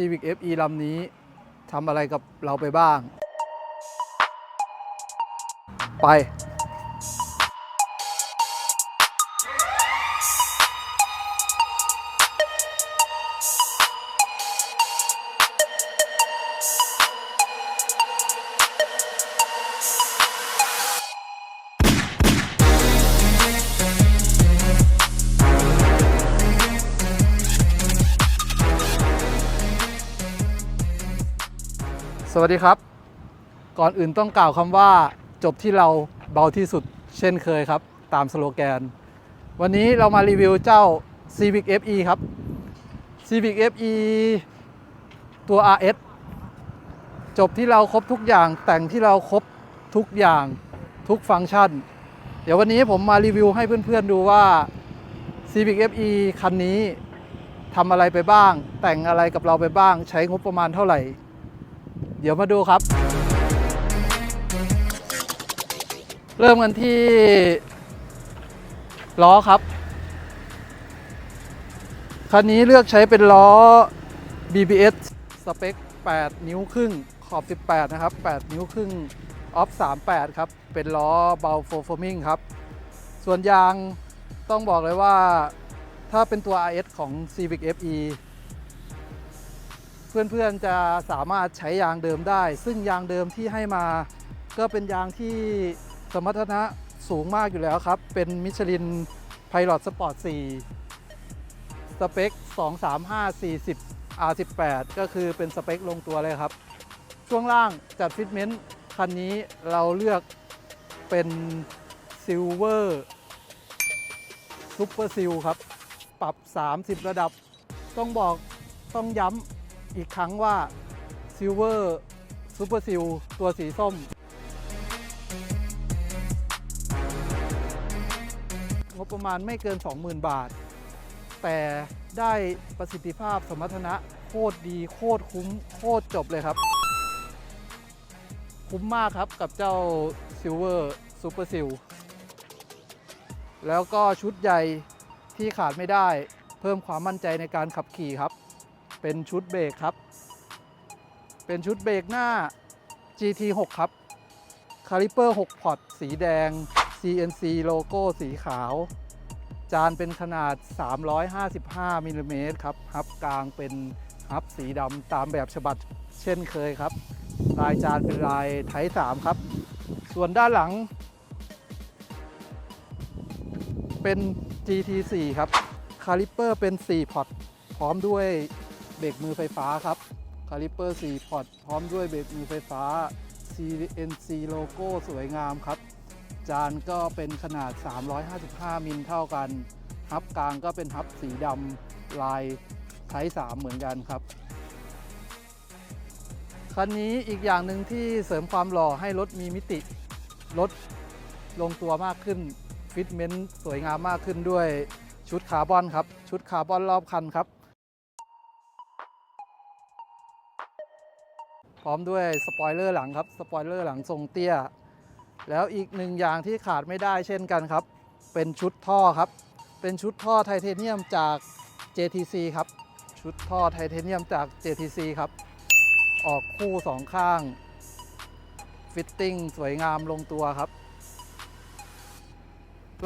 Civic FE ลำนี้ทำอะไรกับเราไปบ้าง ไป สวัสดีครับ ก่อนอื่นต้องกล่าวคำว่าจบที่เราเบาที่สุดเช่นเคยครับ ตามสโลแกน วันนี้เรามารีวิวเจ้า Civic FE ครับ Civic FE ตัว RS จบที่เราครบทุกอย่างแต่งที่เราครบทุกอย่างทุกฟังก์ชัน เดี๋ยววันนี้ผมมารีวิวให้เพื่อนๆดูว่า Civic FE คันนี้ทำอะไรไปบ้าง แต่งอะไรกับเราไปบ้าง ใช้งบประมาณเท่าไหร่ เดี๋ยวมาดูครับ เริ่มกันที่ล้อครับ คันนี้เลือกใช้เป็นล้อ BBS สเปค 8 นิ้วครึ่งขอบ 18 นะครับ 8 นิ้วครึ่งออฟ 38 ครับ เป็นล้อเบาโฟร์มิงครับ ส่วนยางต้องบอกเลยว่าถ้าเป็นตัว RS ของ Civic FE เพื่อนๆจะสามารถใช้ยางเดิมได้ ซึ่งยางเดิมที่ให้มาก็เป็นยางที่สมรรถนะสูงมากอยู่แล้วครับ เป็นมิชลินไพลอตสปอร์ต 4 สเปค 235 40 R18 ก็คือเป็นสเปคลงตัวเลยครับ ช่วงล่างจัดฟิตเมนต์คันนี้เราเลือกเป็นซิลเวอร์ซูเปอร์ซิลครับ ปรับ 30 ระดับ ต้องบอกต้องย้ำ อีกครั้งว่า Silver Super Seal ตัวสีส้ม งบประมาณไม่เกิน 20,000 บาท แต่ได้ประสิทธิภาพสมรรถนะโคตรดีโคตรคุ้ม โคตรจบเลยครับ คุ้มมากครับกับเจ้า Silver Super Seal แล้วก็ชุดใหญ่ที่ขาดไม่ได้ เพิ่มความมั่นใจในการขับขี่ครับ เป็นชุดเบรกครับ เป็นชุดเบรกหน้า GT6 ครับคาลิเปอร์ 6 พอร์ต สีแดง CNC โลโก้สีขาว จานเป็นขนาด 355มิลลิเมตรครับฮับกลางเป็นฮับสีดำตามแบบฉบับเช่นเคยครับ ลายจานเป็นลายไทป์3ครับ ส่วนด้านหลัง เป็น GT4 ครับ คาลิเปอร์เป็น 4 พอร์ต พร้อมด้วย เบรกมือไฟฟ้าครับคาลิเปอร์4พอร์ตพร้อมด้วยเบรกมือไฟฟ้า CNC โลโก้สวยงามครับ จานก็เป็นขนาด 355 มิลเท่ากัน ฮับกลางก็เป็นฮับสีดำลายไทป์3เหมือนกันครับคันนี้อีกอย่างหนึ่งที่เสริมความหล่อให้รถมีมิติรถลงตัวมากขึ้นฟิตเมนต์สวยงามมากขึ้นด้วยชุดคาร์บอนครับ ชุดคาร์บอนรอบคันครับ พร้อมด้วยสปอยเลอร์หลังครับสปอยเลอร์หลังทรงเตี้ย แล้วอีกหนึ่งอย่างที่ขาดไม่ได้เช่นกันครับ เป็นชุดท่อครับ เป็นชุดท่อไทเทเนียมจาก JTC ครับ ชุดท่อไทเทเนียมจาก JTC ครับ ออกคู่สองข้าง ฟิตติ้งสวยงามลงตัวครับ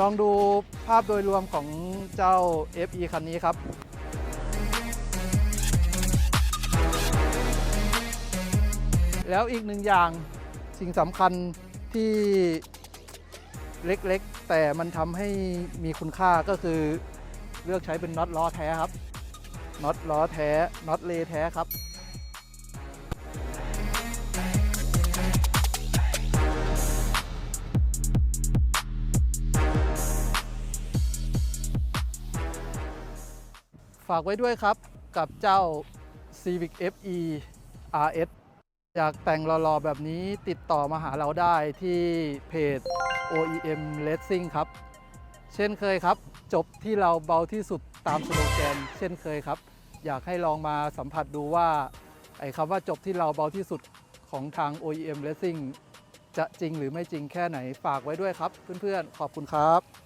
ลองดูภาพโดยรวมของเจ้า FE คันนี้ครับ แล้วอีกหนึ่งอย่างสิ่งสำคัญที่เล็กๆ แต่มันทำให้มีคุณค่าก็คือเลือกใช้เป็นน็อตล้อแท้ครับน็อตล้อแท้น็อตเลแท้ครับฝากไว้ด้วยครับกับเจ้า Civic FE RS อยากแต่งหล่อๆแบบนี้ติดต่อมาหาเราได้ที่เพจ OEM Racing ครับ เช่นเคยครับ จบที่เราเบาที่สุดตามสโลแกน เช่นเคยครับ อยากให้ลองมาสัมผัสดูว่า ไอ้คำว่าจบที่เราเบาที่สุดของทาง OEM Racing จะจริงหรือไม่จริงแค่ไหนฝากไว้ด้วยครับ เพื่อนๆ ขอบคุณครับ